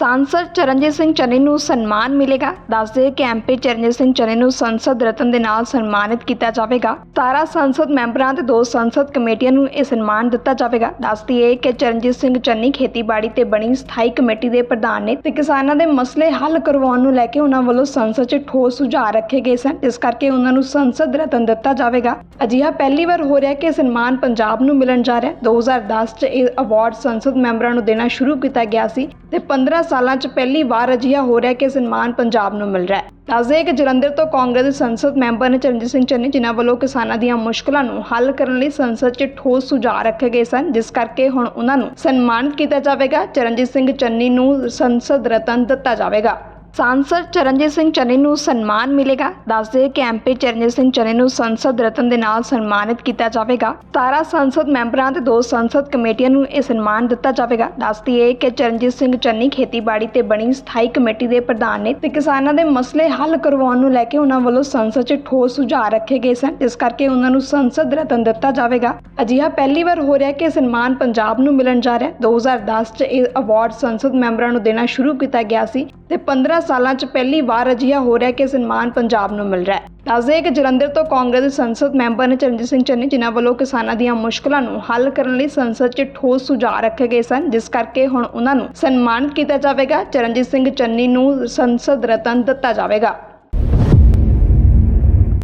ਸਾਂਸਦ ਚਰਨਜੀਤ ਸਿੰਘ ਚੰਨੀ ਨੂੰ ਸਨਮਾਨ ਮਿਲੇਗਾ ਦੱਸਦੇ ਕਿ ਐਮਪੀ ਚਰਨਜੀਤ ਸਿੰਘ ਚੰਨੀ ਨੂੰ ਸੰਸਦ ਰਤਨ ਦੇ ਨਾਲ ਸਨਮਾਨਿਤ ਕੀਤਾ ਜਾਵੇਗਾ 17 ਸੰਸਦ ਮੈਂਬਰਾਂ ਤੇ ਦੋ ਸੰਸਦ ਕਮੇਟੀਆਂ ਨੂੰ ਇਹ ਸਨਮਾਨ ਦਿੱਤਾ ਜਾਵੇਗਾ ਦੱਸਦੀ ਹੈ ਕਿ ਚਰਨਜੀਤ ਸਿੰਘ ਚੰਨੀ ਖੇਤੀਬਾੜੀ ਤੇ ਬਣੀ ਸਥਾਈ ਕਮੇਟੀ ਦੇ ਪ੍ਰਧਾਨ ਨੇ ਤੇ ਕਿਸਾਨਾਂ ਦੇ ਮਸਲੇ ਹੱਲ ਕਰਵਾਉਣ ਨੂੰ ਲੈ ਕੇ ਉਹਨਾਂ ਵੱਲੋਂ ਸੰਸਦ 'ਚ ਠੋਸ ਸੁਝਾਅ ਰੱਖੇ ਗਏ ਸਨ ਇਸ ਕਰਕੇ ਉਹਨਾਂ ਨੂੰ ਸੰਸਦ ਰਤਨ ਦਿੱਤਾ ਜਾਵੇਗਾ ਅਜਿਹਾ ਪਹਿਲੀ ਵਾਰ ਹੋ ਰਿਹਾ ਕਿ ਇਹ ਸਨਮਾਨ ਪੰਜਾਬ ਨੂੰ ਮਿਲਣ ਜਾ ਰਿਹਾ। 2010 'ਚ ਇਹ ਅਵਾਰਡ ਸੰਸਦ ਮੈਂਬਰਾਂ ਨੂੰ ਦੇਣਾ ਸ਼ੁਰੂ ਕੀਤਾ ਗਿਆ ਸੀ ਤੇ 15 ਸਾਲਾਂ 'ਚ ਪਹਿਲੀ ਵਾਰ ਅਜਿਹਾ ਹੋ ਰਿਹਾ ਕਿ ਸਨਮਾਨ ਪੰਜਾਬ ਨੂੰ ਮਿਲ ਰਿਹਾ ਹੈ। ਦੱਸਦੇ ਕਿ ਜਲੰਧਰ ਤੋਂ ਕਾਂਗਰਸ ਦੇ ਸੰਸਦ ਮੈਂਬਰ ਨੇ ਚਰਨਜੀਤ ਸਿੰਘ ਚੰਨੀ ਜਿਨ੍ਹਾਂ ਵੱਲੋਂ ਕਿਸਾਨਾਂ ਦੀਆਂ ਮੁਸ਼ਕਲਾਂ ਨੂੰ ਹੱਲ ਕਰਨ ਲਈ ਸੰਸਦ 'ਚ ਠੋਸ ਸੁਝਾਅ ਰੱਖੇ ਗਏ ਸਨ, ਜਿਸ ਕਰਕੇ ਹੁਣ ਉਹਨਾਂ ਨੂੰ ਸਨਮਾਨਿਤ ਕੀਤਾ ਜਾਵੇਗਾ। ਚਰਨਜੀਤ ਸਿੰਘ ਚੰਨੀ ਨੂੰ ਸੰਸਦ ਰਤਨ ਦਿੱਤਾ ਜਾਵੇਗਾ। ਸਾਂਸਦ ਚਰਨਜੀਤ ਸਿੰਘ ਚੰਨੀ ਨੂੰ ਸਨਮਾਨ ਮਿਲੇਗਾ ਦੱਸਦੇ ਕਿ ਐਮਪੀ ਚਰਨਜੀਤ ਸਿੰਘ ਚੰਨੀ ਨੂੰ ਸੰਸਦ ਰਤਨ ਦੇ ਨਾਲ ਸਨਮਾਨਿਤ ਕੀਤਾ ਜਾਵੇਗਾ 17 ਸੰਸਦ ਮੈਂਬਰਾਂ ਤੇ ਦੋ ਸੰਸਦ ਕਮੇਟੀਆਂ ਨੂੰ ਇਹ ਸਨਮਾਨ ਦਿੱਤਾ ਜਾਵੇਗਾ ਦੱਸਦੀ ਹੈ ਕਿ ਚਰਨਜੀਤ ਸਿੰਘ ਚੰਨੀ ਖੇਤੀਬਾੜੀ ਤੇ ਬਣੀ ਸਥਾਈ ਕਮੇਟੀ ਦੇ ਪ੍ਰਧਾਨ ਨੇ ਤੇ ਕਿਸਾਨਾਂ ਦੇ ਮਸਲੇ ਹੱਲ ਕਰਵਾਉਣ ਨੂੰ ਲੈ ਕੇ ਉਹਨਾਂ ਵੱਲੋਂ ਸੰਸਦ 'ਚ ਠੋਸ ਸੁਝਾਅ ਰੱਖੇ ਗਏ ਸਨ। ਇਸ ਕਰਕੇ ਉਹਨਾਂ ਨੂੰ ਸੰਸਦ ਰਤਨ ਦਿੱਤਾ ਜਾਵੇਗਾ। ਅਜਿਹਾ ਪਹਿਲੀ ਵਾਰ ਹੋ ਰਿਹਾ ਕਿ ਇਹ ਸਨਮਾਨ ਪੰਜਾਬ ਨੂੰ ਮਿਲਣ ਜਾ ਰਿਹਾ। 2010 'ਚ ਇਹ ਅਵਾਰਡ ਸੰਸਦ ਮੈਂਬਰਾਂ ਨੂੰ ਦੇਣਾ ਸ਼ੁਰੂ ਕੀਤਾ ਗਿਆ ਸੀ ਤੇ 15 ਸਾਲਾਂ 'ਚ ਪਹਿਲੀ ਵਾਰ ਅਜਿਹਾ ਹੋ ਰਿਹਾ ਕਿ ਸਨਮਾਨ ਪੰਜਾਬ ਨੂੰ ਮਿਲ ਰਿਹਾ ਹੈ। ਦੱਸਦੇ ਕਿ ਜਲੰਧਰ ਤੋਂ ਕਾਂਗਰਸ ਦੇ ਸੰਸਦ ਮੈਂਬਰ ਨੇ ਚਰਨਜੀਤ ਸਿੰਘ ਚੰਨੀ ਜਿਨ੍ਹਾਂ ਵੱਲੋਂ ਕਿਸਾਨਾਂ ਦੀਆਂ ਮੁਸ਼ਕਲਾਂ ਨੂੰ ਹੱਲ ਕਰਨ ਲਈ ਸੰਸਦ 'ਚ ਠੋਸ ਸੁਝਾਅ ਰੱਖੇ ਗਏ ਸਨ, ਜਿਸ ਕਰਕੇ ਹੁਣ ਉਹਨਾਂ ਨੂੰ ਸਨਮਾਨਿਤ ਕੀਤਾ ਜਾਵੇਗਾ। ਚਰਨਜੀਤ ਸਿੰਘ ਚੰਨੀ ਨੂੰ ਸੰਸਦ ਰਤਨ ਦਿੱਤਾ ਜਾਵੇਗਾ।